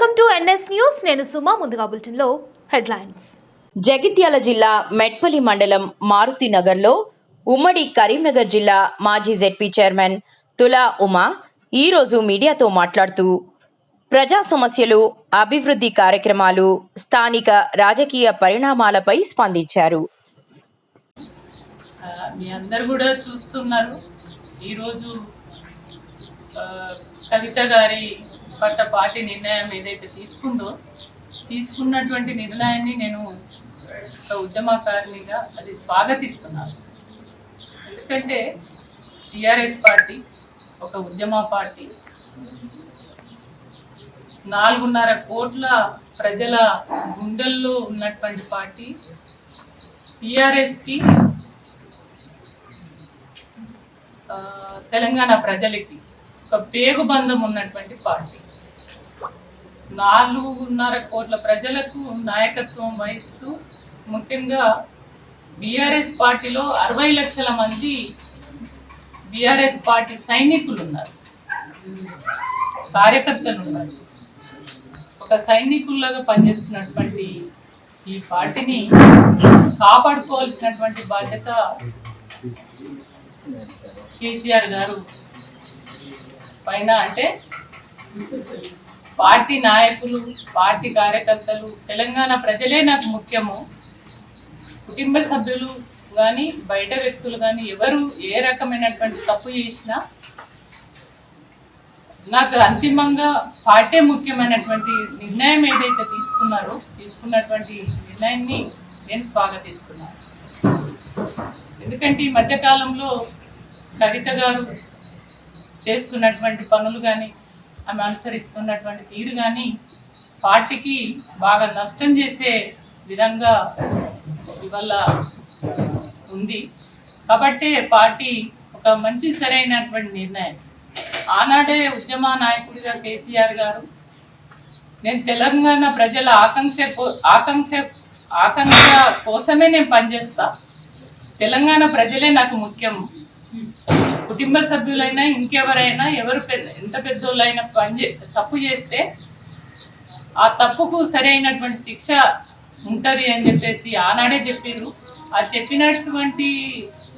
Welcome to NS news. నేను సుమా ముందుగా బులెటిన్లో హెడ్లైన్స్. జగిత్యాల జిల్లా మెట్పల్లి మండలం మారుతి నగర్లో ఉమ్మడి కరీంనగర్ జిల్లా మాజీ జెడ్పీ చైర్మన్ తులా ఉమా ఈరోజు మీడియాతో మాట్లాడుతూ ప్రజా సమస్యలు అభివృద్ధి కార్యక్రమాలు స్థానిక రాజకీయ పరిణామాలపై స్పందించారు. ఆ, మీ అందరు కూడా చూస్తున్నారు. ఈరోజు కవిత గారి పట్ల పార్టీ నిర్ణయం ఏదైతే తీసుకుందో తీసుకున్నటువంటి నిర్ణయాన్ని నేను ఒక ఉద్యమకారినిగా అది స్వాగతిస్తున్నాను. ఎందుకంటే టిఆర్ఎస్ పార్టీ ఒక ఉద్యమ పార్టీ. నాలుగున్నర కోట్ల ప్రజల గుండెల్లో ఉన్నటువంటి పార్టీ. టిఆర్ఎస్కి తెలంగాణ ప్రజలకి ఒక పేగుబంధం ఉన్నటువంటి పార్టీ. నాలుగున్నర కోట్ల ప్రజలకు నాయకత్వం వహిస్తూ ముఖ్యంగా బీఆర్ఎస్ పార్టీలో అరవై లక్షల మంది బీఆర్ఎస్ పార్టీ సైనికులు ఉన్నారు కార్యకర్తలు ఉన్నారు ఒక సైనికుల్లాగా పనిచేస్తున్నటువంటి ఈ పార్టీని కాపాడుకోవాల్సినటువంటి బాధ్యత కేసీఆర్ గారు పైన అంటే పార్టీ నాయకులు పార్టీ కార్యకర్తలు తెలంగాణ ప్రజలే నాకు ముఖ్యము. కుటుంబ సభ్యులు కానీ బయట వ్యక్తులు కానీ ఎవరు ఏ రకమైనటువంటి తప్పు చేసినా నాకు అంతిమంగా పార్టీ ముఖ్యమైనటువంటి నిర్ణయం ఏదైతే తీసుకున్నారో తీసుకున్నటువంటి నిర్ణయాన్ని నేను స్వాగతిస్తున్నాను. ఎందుకంటే ఈ మధ్యకాలంలో కవిత గారు చేస్తున్నటువంటి పనులు కానీ ఆమె అనుసరిస్తున్నటువంటి తీరు కానీ పార్టీకి బాగా నష్టం చేసే విధంగా ఇవాళ ఉంది. కాబట్టి పార్టీ ఒక మంచి సరైనటువంటి నిర్ణయం. ఆనాడే ఉద్యమ నాయకుడిగా కేసీఆర్ గారు నేను తెలంగాణ ప్రజల ఆకాంక్ష కో- ఆకాంక్ష ఆకాంక్ష కోసమే నేను పనిచేస్తా. తెలంగాణ ప్రజలే నాకు ముఖ్యం. కుటుంబ సభ్యులైనా ఇంకెవరైనా ఎవరు పెద్ద ఎంత పెద్దోళ్ళైనా పని చే- తప్పు చేస్తే ఆ తప్పుకు సరైనటువంటి శిక్ష ఉంటుంది అని చెప్పేసి ఆనాడే చెప్పారు ఆ చెప్పినటువంటి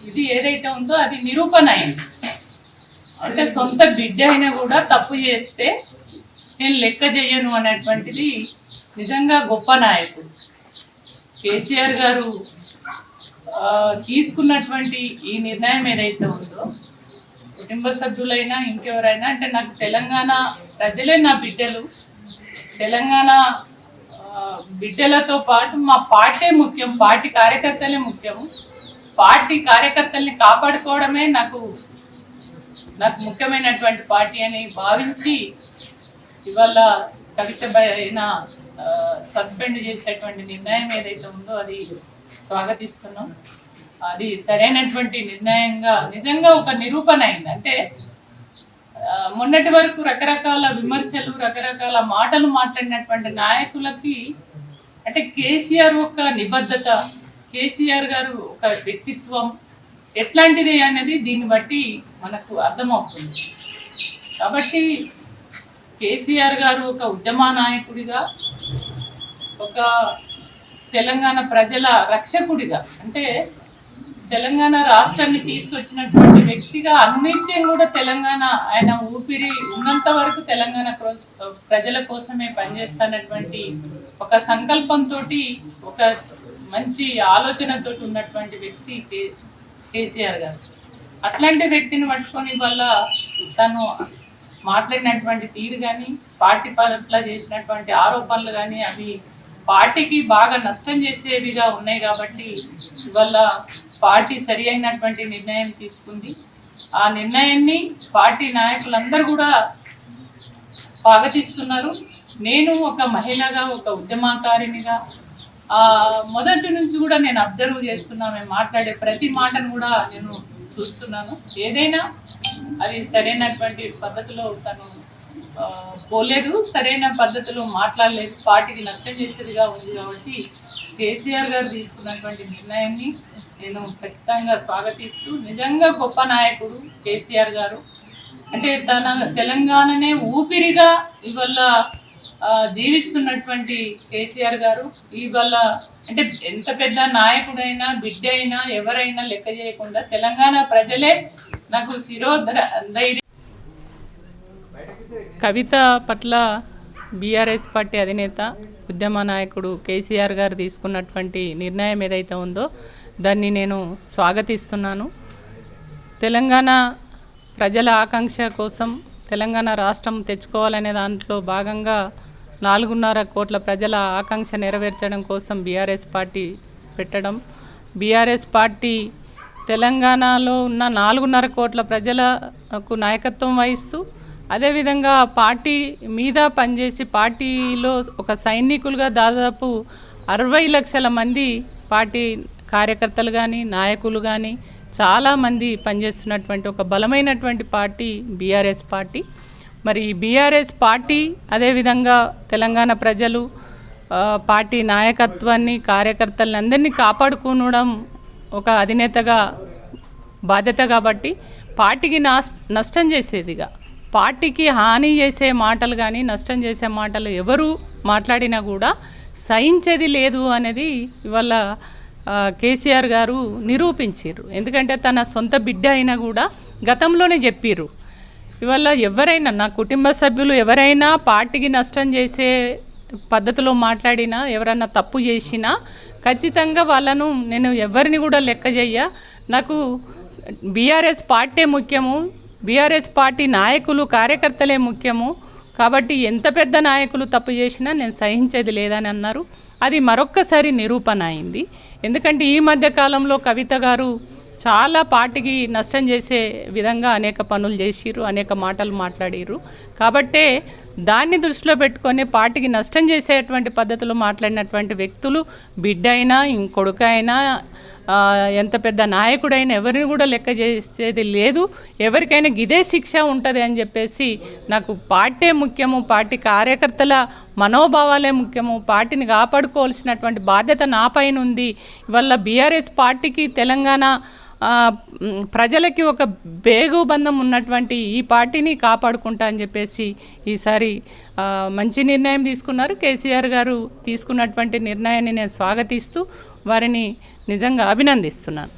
ఇది ఏదైతే ఉందో అది నిరూపణ అయింది అంటే సొంత బిడ్డ అయినా కూడా తప్పు చేస్తే నేను లెక్క చేయను అనేటువంటిది నిజంగా గొప్ప నాయకుడు. కేసీఆర్ గారు తీసుకున్నటువంటి ఈ నిర్ణయం ఏదైతే ఉందో కుటుంబ సభ్యులైనా ఇంకెవరైనా అంటే నాకు తెలంగాణ ప్రజలే నా బిడ్డలు. తెలంగాణ బిడ్డలతో పాటు మా పార్టీ ముఖ్యం పార్టీ కార్యకర్తలే ముఖ్యం. పార్టీ కార్యకర్తల్ని కాపాడుకోవడమే నాకు నాకు ముఖ్యమైనటువంటి పార్టీ అని భావించి ఇవాళ కవిత సస్పెండ్ చేసేటువంటి నిర్ణయం ఏదైతే ఉందో అది స్వాగతిస్తున్నాం. అది సరైనటువంటి నిర్ణయంగా నిజంగా ఒక నిరూపణ అయింది. అంటే మొన్నటి వరకు రకరకాల విమర్శలు రకరకాల మాటలు మాట్లాడినటువంటి నాయకులకి అంటే కేసీఆర్ ఒక నిబద్ధత కేసీఆర్ గారు ఒక వ్యక్తిత్వం ఎట్లాంటిది అనేది దీన్ని బట్టి మనకు అర్థమవుతుంది. కాబట్టి కేసీఆర్ గారు ఒక ఉద్యమ నాయకుడిగా ఒక తెలంగాణ ప్రజల రక్షకుడిగా అంటే తెలంగాణ రాష్ట్రాన్ని తీసుకొచ్చినటువంటి వ్యక్తిగా అన్నిత్యం కూడా తెలంగాణ ఆయన ఊపిరి ఉన్నంత వరకు తెలంగాణ ప్రజల కోసమే పనిచేస్తున్నటువంటి ఒక సంకల్పంతో ఒక మంచి ఆలోచనతో ఉన్నటువంటి వ్యక్తి కే కేసీఆర్ గారు. అట్లాంటి వ్యక్తిని పట్టుకొని వల్ల తను మాట్లాడినటువంటి తీరు కానీ పార్టీ పట్ల చేసినటువంటి ఆరోపణలు కానీ అవి పార్టీకి బాగా నష్టం చేసేవిగా ఉన్నాయి కాబట్టి ఇవల్ల పార్టీ సరి అయినటువంటి నిర్ణయం తీసుకుంది. ఆ నిర్ణయాన్ని పార్టీ నాయకులందరూ కూడా స్వాగతిస్తున్నారు. నేను ఒక మహిళగా ఒక ఉద్యమకారినిగా మొదటి నుంచి కూడా నేను అబ్జర్వ్ చేస్తున్నా మేము మాట్లాడే ప్రతి మాటను కూడా నేను చూస్తున్నాను. ఏదైనా అది సరైనటువంటి పద్ధతిలో తను పోలేదు. సరైన పద్ధతిలో మాట్లాడలేదు. పార్టీకి నష్టం చేసేదిగా ఉంది కాబట్టి కేసీఆర్ గారు తీసుకున్నటువంటి నిర్ణయాన్ని నేను ఖచ్చితంగా స్వాగతిస్తూ నిజంగా గొప్ప నాయకుడు కేసీఆర్ గారు. అంటే తన తెలంగాణనే ఊపిరిగా ఇవల్ల జీవిస్తున్నటువంటి కేసీఆర్ గారు. ఇవాళ అంటే ఎంత పెద్ద నాయకుడైనా బిడ్డ అయినా ఎవరైనా లెక్క చేయకుండా తెలంగాణ ప్రజలే నాకు శిరోధ ధైర్యం కవిత పట్ల బీఆర్ఎస్ పార్టీ అధినేత ఉద్యమ నాయకుడు కేసీఆర్ గారు తీసుకున్నటువంటి నిర్ణయం ఏదైతే ఉందో దాన్ని నేను స్వాగతిస్తున్నాను. తెలంగాణ ప్రజల ఆకాంక్ష కోసం తెలంగాణ రాష్ట్రం తెచ్చుకోవాలనే దాంట్లో భాగంగా నాలుగున్నర కోట్ల ప్రజల ఆకాంక్ష నెరవేర్చడం కోసం బీఆర్ఎస్ పార్టీ పెట్టడం. బీఆర్ఎస్ పార్టీ తెలంగాణలో ఉన్న నాలుగున్నర కోట్ల ప్రజలకు నాయకత్వం వహిస్తూ అదేవిధంగా పార్టీ మీద పనిచేసి పార్టీలో ఒక సైనికులుగా దాదాపు అరవై లక్షల మంది పార్టీ కార్యకర్తలు కానీ నాయకులు కానీ చాలామంది పనిచేస్తున్నటువంటి ఒక బలమైనటువంటి పార్టీ బీఆర్ఎస్ పార్టీ. మరి ఈ బీఆర్ఎస్ పార్టీ అదేవిధంగా తెలంగాణ ప్రజలు పార్టీ నాయకత్వాన్ని కార్యకర్తలని అందరినీ కాపాడుకోవడం ఒక అధినేతగా బాధ్యత కాబట్టి పార్టీకి నష్టం చేసేదిగా. పార్టీకి హాని చేసే మాటలు కానీ నష్టం చేసే మాటలు ఎవరు మాట్లాడినా కూడా సహించేది లేదు అనేది ఇవాళ కేసీఆర్ గారు నిరూపించారు ఎందుకంటే తన సొంత బిడ్డ అయినా కూడా గతంలోనే చెప్పిర్రు. ఇవాళ ఎవరైనా నా కుటుంబ సభ్యులు ఎవరైనా పార్టీకి నష్టం చేసే పద్ధతిలో మాట్లాడినా ఎవరైనా తప్పు చేసినా ఖచ్చితంగా వాళ్ళను నేను ఎవరిని కూడా లెక్క చెయ్య. నాకు బీఆర్ఎస్ పార్టీ ముఖ్యము బీఆర్ఎస్ పార్టీ నాయకులు కార్యకర్తలే ముఖ్యము. కాబట్టి ఎంత పెద్ద నాయకులు తప్పు చేసినా నేను సహించేది లేదని అన్నారు. అది మరొక్కసారి నిరూపణ అయింది ఎందుకంటే ఈ మధ్య కాలంలో కవిత గారు చాలా పార్టీకి నష్టం చేసే విధంగా అనేక పనులు చేసిర్రు అనేక మాటలు మాట్లాడిర్రు. కాబట్టే దాన్ని దృష్టిలో పెట్టుకొని పార్టీకి నష్టం చేసేటువంటి పద్ధతిలో మాట్లాడినటువంటి వ్యక్తులు బిడ్డ అయినా ఇంకొడుకైనా ఎంత పెద్ద నాయకుడైనా ఎవరిని కూడా లెక్క చేసేది లేదు. ఎవరికైనా ఇదే శిక్ష ఉంటుంది అని చెప్పేసి నాకు పార్టీ ముఖ్యము పార్టీ కార్యకర్తల మనోభావాలే ముఖ్యము పార్టీని కాపాడుకోవాల్సినటువంటి బాధ్యత నా పైన ఉంది. ఇవల్ల బీఆర్ఎస్ పార్టీకి తెలంగాణ ప్రజలకి ఒక బేగు బంధం ఉన్నటువంటి ఈ పార్టీని కాపాడుకుంటా అని చెప్పేసి ఈసారి మంచి నిర్ణయం తీసుకున్నారు. కేసీఆర్ గారు తీసుకున్నటువంటి నిర్ణయాన్ని నేను స్వాగతిస్తూ వారిని నిజంగా అభినందిస్తున్నాను.